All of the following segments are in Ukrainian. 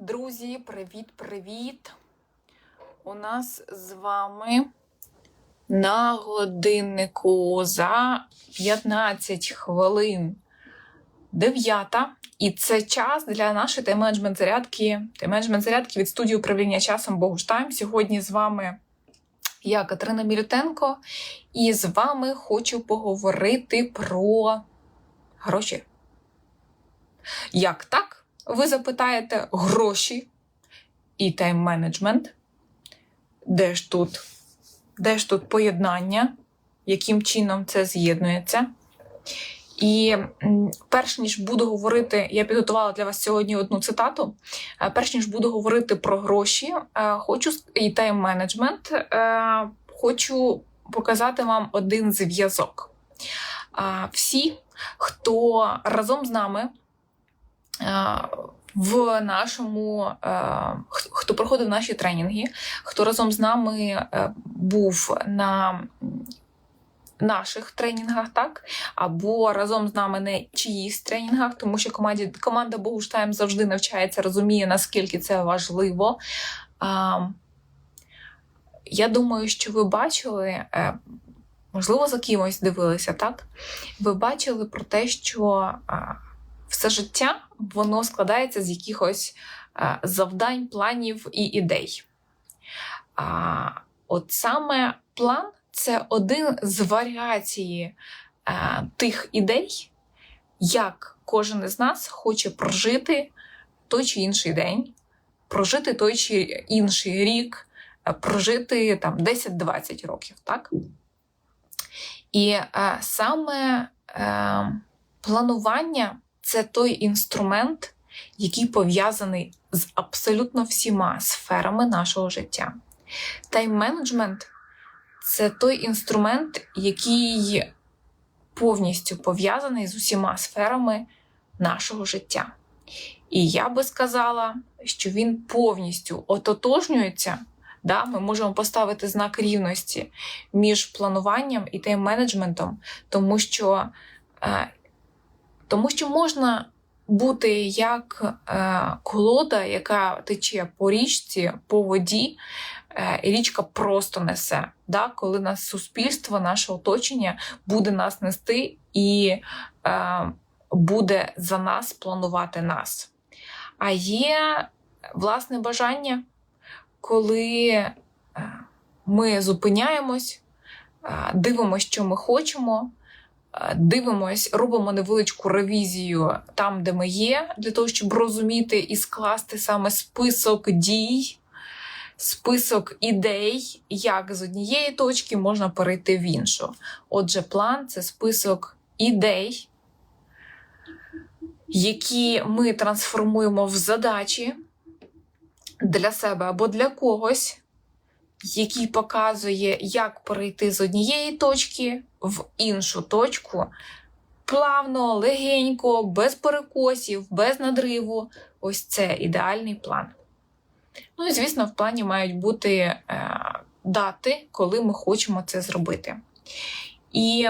Друзі, привіт-привіт! У нас з вами на годиннику за 15 хвилин 9. І це час для нашої тайм-менеджмент зарядки. Тайм-менеджмент зарядки від студії управління часом Богуштайм. Сьогодні з вами я, Катерина Мілютенко, і з вами хочу поговорити про гроші. Як так? Ви запитаєте гроші і тайм-менеджмент. Де ж тут? Де ж тут поєднання? Яким чином це з'єднується? І перш ніж буду говорити, я підготувала для вас сьогодні одну цитату. Е, Перш ніж буду говорити про гроші, е, хочу і тайм-менеджмент, е, хочу показати вам один зв'язок. Всі, хто разом з нами в нашому, е, хто проходив наші тренінги, хто разом з нами е, був на наших тренінгах, так, або разом з нами на чиїсь тренінгах, тому що команді, команда Богуштайм завжди навчається, розуміє, наскільки це важливо. Я думаю, що ви бачили, е, можливо, за кимось дивилися, так? Ви бачили про те, що все життя воно складається з якихось е, завдань, планів і ідей. А от саме план це один з варіацій е, тих ідей, як кожен із нас хоче прожити той чи інший день, прожити той чи інший рік, е, прожити там 10-20 років, так? І е, саме е, планування це той інструмент, який пов'язаний з абсолютно всіма сферами нашого життя. Тайм-менеджмент це той інструмент, який повністю пов'язаний з усіма сферами нашого життя. І я би сказала, що він повністю ототожнюється. Да, ми можемо поставити знак рівності між плануванням і тайм-менеджментом, тому що, е, тому що можна бути як е, колода, яка тече по річці, по воді, е, і річка просто несе. Да? Коли нас суспільство, наше оточення буде нас нести і е, буде за нас планувати нас. А є власне бажання, коли е, ми зупиняємось, дивимося, що ми хочемо, дивимось, робимо невеличку ревізію там, де ми є, для того, щоб розуміти і скласти саме список дій, список ідей, як з однієї точки можна перейти в іншу. Отже, план це список ідей, які ми трансформуємо в задачі для себе або для когось, який показує, як перейти з однієї точки в іншу точку плавно, легенько, без перекосів, без надриву. Ось це ідеальний план. Ну і звісно, в плані мають бути е, дати, коли ми хочемо це зробити. І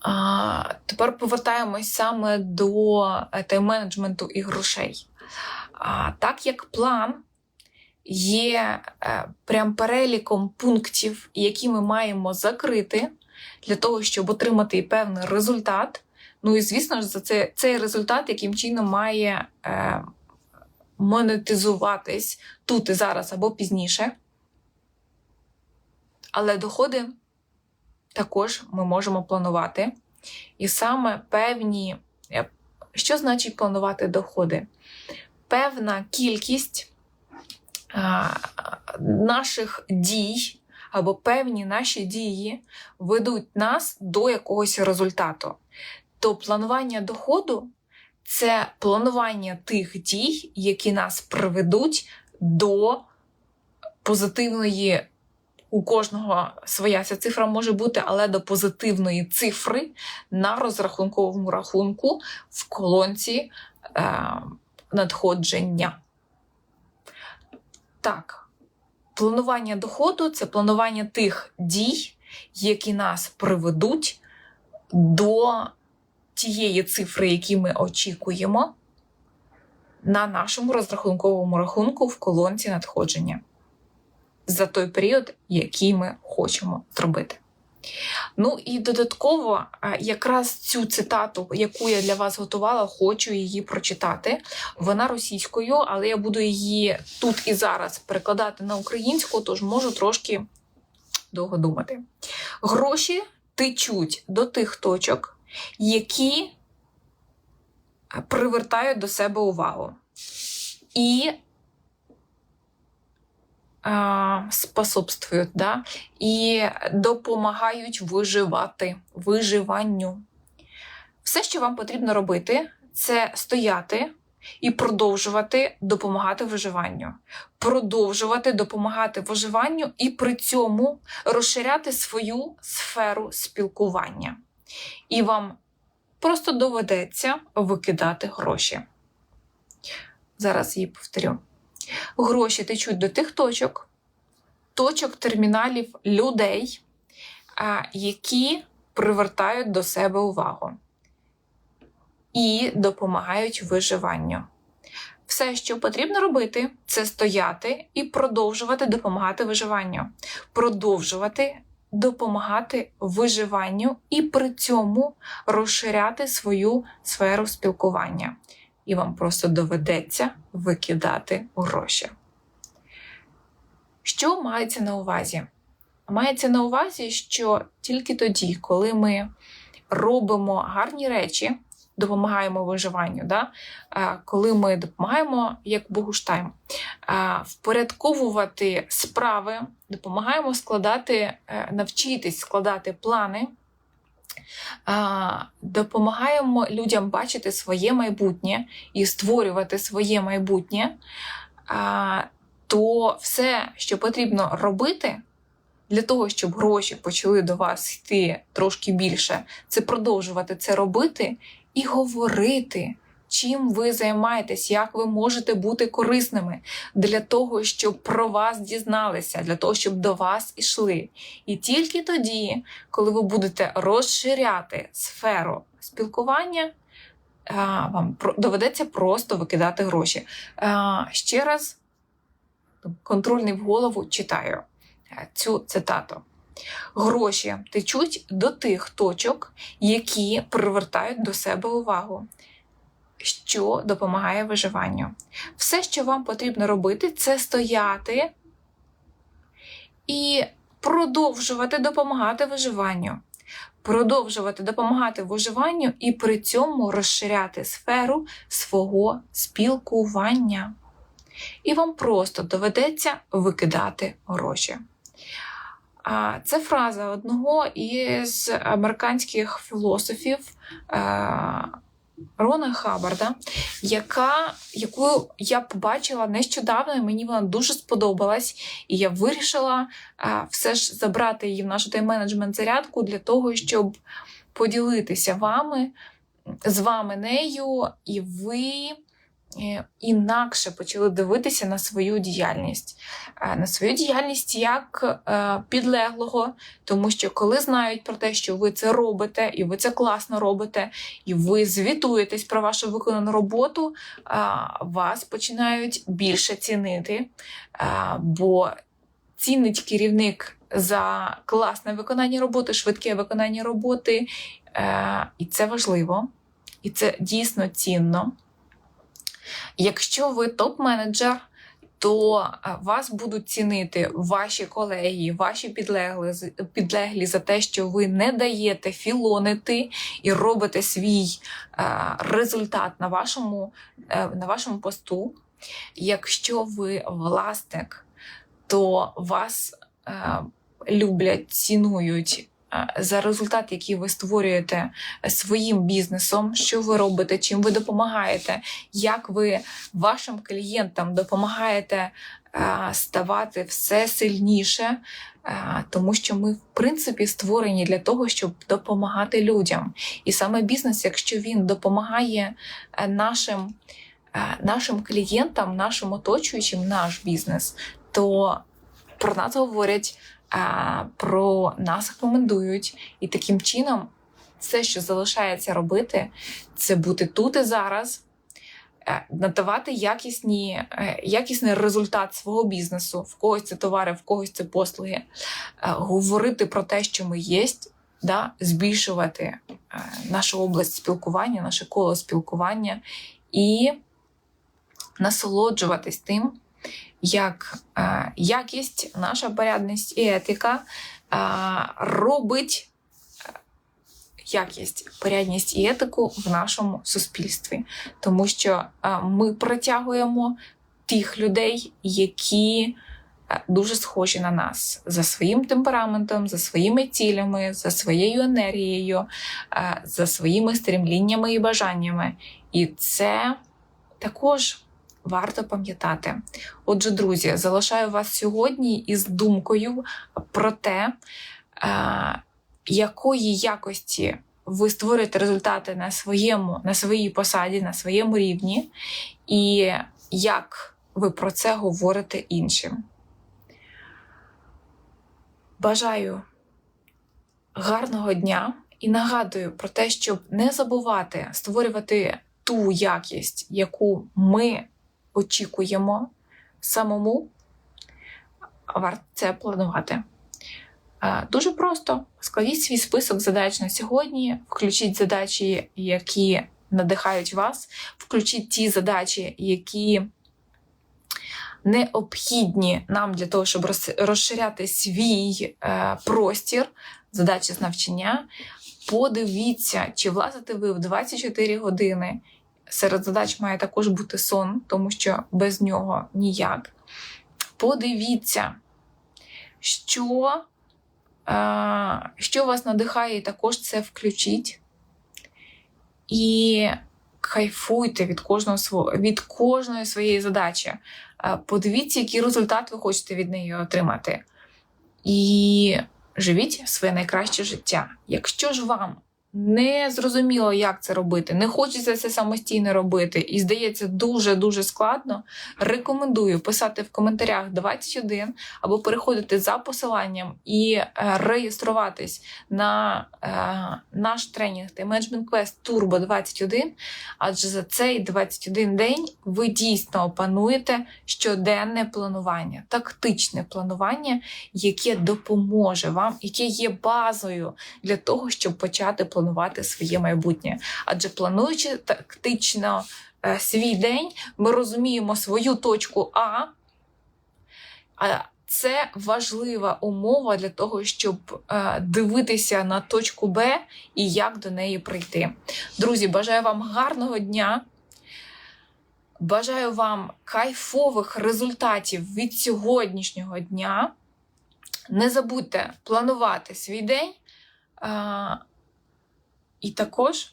а, тепер повертаємось саме до е, тайм-менеджменту і грошей. А, так як план є е, прям переліком пунктів, які ми маємо закрити для того, щоб отримати певний результат. Ну і звісно ж, за це цей результат, яким чином має е, монетизуватись тут і зараз або пізніше. Але доходи також ми можемо планувати. І саме певні, е, що значить планувати доходи? Певна кількість наших дій або певні наші дії ведуть нас до якогось результату. То планування доходу це планування тих дій, які нас приведуть до позитивної. У кожного своя ця цифра може бути, але до позитивної цифри на розрахунковому рахунку в колонці е, надходження. Так, планування доходу це планування тих дій, які нас приведуть до тієї цифри, які ми очікуємо, на нашому розрахунковому рахунку в колонці надходження за той період, який ми хочемо зробити. Ну і додатково, е, якраз цю цитату, яку я для вас готувала, хочу її прочитати. Вона російською, але я буду її тут і зараз перекладати на українську, тож можу трошки довго думати. Гроші течуть до тих точок, які привертають до себе увагу. І способствують, да? і допомагають виживати, виживанню. Все, що вам потрібно робити, це стояти і продовжувати допомагати виживанню, продовжувати допомагати виживанню і при цьому розширяти свою сферу спілкування. І вам просто доведеться викидати гроші. Зараз її повторю. Гроші течуть до тих точок, точок терміналів людей, які привертають до себе увагу і допомагають виживанню. Все, що потрібно робити, це стояти і продовжувати допомагати виживанню, продовжувати допомагати виживанню і при цьому розширяти свою сферу спілкування. І вам просто доведеться викидати гроші. Що мається на увазі? Мається на увазі, що тільки тоді, коли ми робимо гарні речі, допомагаємо виживанню, да? коли ми допомагаємо, як Богуштайм, впорядковувати справи, допомагаємо складати, е, навчитись складати плани, допомагаємо людям бачити своє майбутнє і створювати своє майбутнє, то все, що потрібно робити. Для того, щоб гроші почали до вас йти трошки більше, це продовжувати це робити і говорити, чим ви займаєтесь, як ви можете бути корисними для того, щоб про вас дізналися, для того, щоб до вас ішли. І тільки тоді, коли ви будете розширяти сферу спілкування, вам доведеться просто викидати гроші. Ще раз контрольний в голову читаю цю цитату. Гроші течуть до тих точок, які привертають до себе увагу, що допомагає виживанню. Все, що вам потрібно робити, це стояти і продовжувати допомагати виживанню. Продовжувати допомагати виживанню і при цьому розширяти сферу свого спілкування. І вам просто доведеться викидати гроші. Це фраза одного із американських філософів е, Рона Хабарда, яка, яку я побачила нещодавно, і мені вона дуже сподобалась. І я вирішила а, все ж забрати її в нашу тайм-менеджмент зарядку для того, щоб поділитися вами, з вами нею, і ви Е, інакше почали дивитися на свою діяльність, е, на свою діяльність як е, підлеглого, тому що коли знають про те, що ви це робите, і ви це класно робите, і ви звітуєтесь про вашу виконану роботу, вас починають більше цінити, бо цінить керівник за класне виконання роботи, швидке виконання роботи, і це важливо, і це дійсно цінно. Якщо ви топ-менеджер, то е, вас будуть цінити ваші колеги, ваші підлеглі підлеглі за те, що ви не даєте філонити і робите свій е, результат на вашому, е, на вашому посту. Якщо ви власник, то вас люблять, цінують за результат, який ви створюєте своїм бізнесом, що ви робите, чим ви допомагаєте, як ви вашим клієнтам допомагаєте ставати все сильніше, тому що ми, в принципі, створені для того, щоб допомагати людям. І саме бізнес, якщо він допомагає е, нашим, е, нашим клієнтам, нашим оточуючим наш бізнес, то про нас говорять про нас рекомендують. І таким чином, все, що залишається робити, це бути тут і зараз, е, надавати якісні, е, якісний результат свого бізнесу. В когось це товари, в когось це послуги, е, говорити про те, що ми є, да, збільшувати нашу область спілкування, наше коло спілкування і насолоджуватись тим, як е, якість, наша порядність і етика е, робить е, якість, порядність і етику в нашому суспільстві. Тому що ми притягуємо тих людей, які дуже схожі на нас за своїм темпераментом, за своїми цілями, за своєю енергією, за своїми стремліннями і бажаннями. І це також варто пам'ятати. Отже, друзі, залишаю вас сьогодні із думкою про те, е, якої якості ви створюєте результати на своєму, на своїй посаді, на своєму рівні, і як ви про це говорите іншим. Бажаю гарного дня і нагадую про те, щоб не забувати створювати ту якість, яку ми очікуємо самому, варто це планувати. Е, Дуже просто складіть свій список задач на сьогодні, включіть задачі, які надихають вас, включіть ті задачі, які необхідні нам для того, щоб розширяти свій е, простір, задачі з навчання. Подивіться, чи влазите ви в 24 години. Серед задач має також бути сон, тому що без нього ніяк. Подивіться, що, е, що вас надихає, і також це включіть. І кайфуйте від кожного від кожної своєї задачі. Е, Подивіться, який результат ви хочете від неї отримати. І живіть своє найкраще життя. Якщо ж вам не зрозуміло, як це робити, не хочеться це самостійно робити, і здається дуже-дуже складно, рекомендую писати в коментарях 21 або переходити за посиланням і е, реєструватись на е, наш тренінг та Management Quest Turbo 21, адже за цей 21 день ви дійсно опануєте щоденне планування, тактичне планування, яке допоможе вам, яке є базою для того, щоб почати планувати своє майбутнє. Адже плануючи тактично е, свій день, ми розуміємо свою точку А. А це важлива умова для того, щоб е, дивитися на точку Б і як до неї прийти. Друзі, бажаю вам гарного дня. Бажаю вам кайфових результатів від сьогоднішнього дня. Не забудьте планувати свій день. Е, і також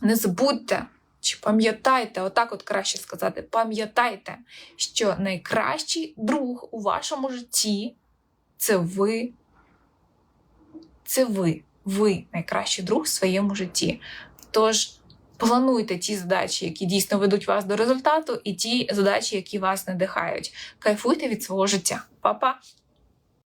не забудьте, чи пам'ятайте, отак от краще сказати, пам'ятайте, що найкращий друг у вашому житті це ви. Це ви. Ви найкращий друг в своєму житті. Тож плануйте ті задачі, які дійсно ведуть вас до результату, і ті задачі, які вас надихають. Кайфуйте від свого життя. Па-па!